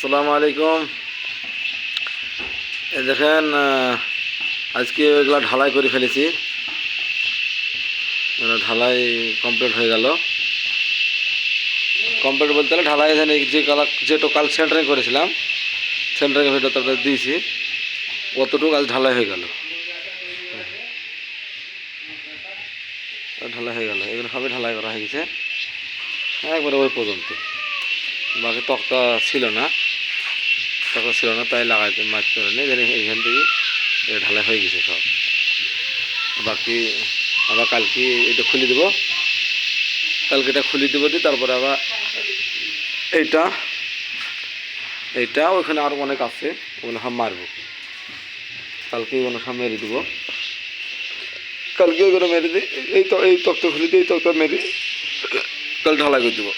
আসসালামু আলাইকুম। এই দেখেন আজকে ওইগুলা ঢালাই করে ফেলেছি। এগুলো ঢালাই কমপ্লিট হয়ে গেল। কমপ্লিট বলতে গেলে ঢালাই এখানে যে কালা যেটু কাল সেন্টারিং করেছিলাম, সেন্টারিং ভিডিও তো দিয়েছি, অতটুকু আজ ঢালাই হয়ে গেল। ঢালাই হয়ে গেল। এগুলো সবই ঢালাই করা হয়ে গেছে। একবারে ওই পর্যন্ত। বাকি তক্তা ছিল না। তক্তা ছিল না তাই লাগাইতে মাছ মারতে পারেনি জানি এইখান থেকে ঢালাই হয়ে গেছে সব বাকি আবার কালকে এটা খুলে দেবো। কালকে এটা খুলে দেবো দিয়ে তারপরে আবার এইটা এইটা ওখানে আরও অনেক আছে, ওগুলো সব মারবো। কালকে ওগুলো সব মেরে দেবো। কালকে ওগুলো মেরে দিই এই এই তক্তা খুলে দিই এই তক্তা মেরে কাল ঢালাই করে দেবো।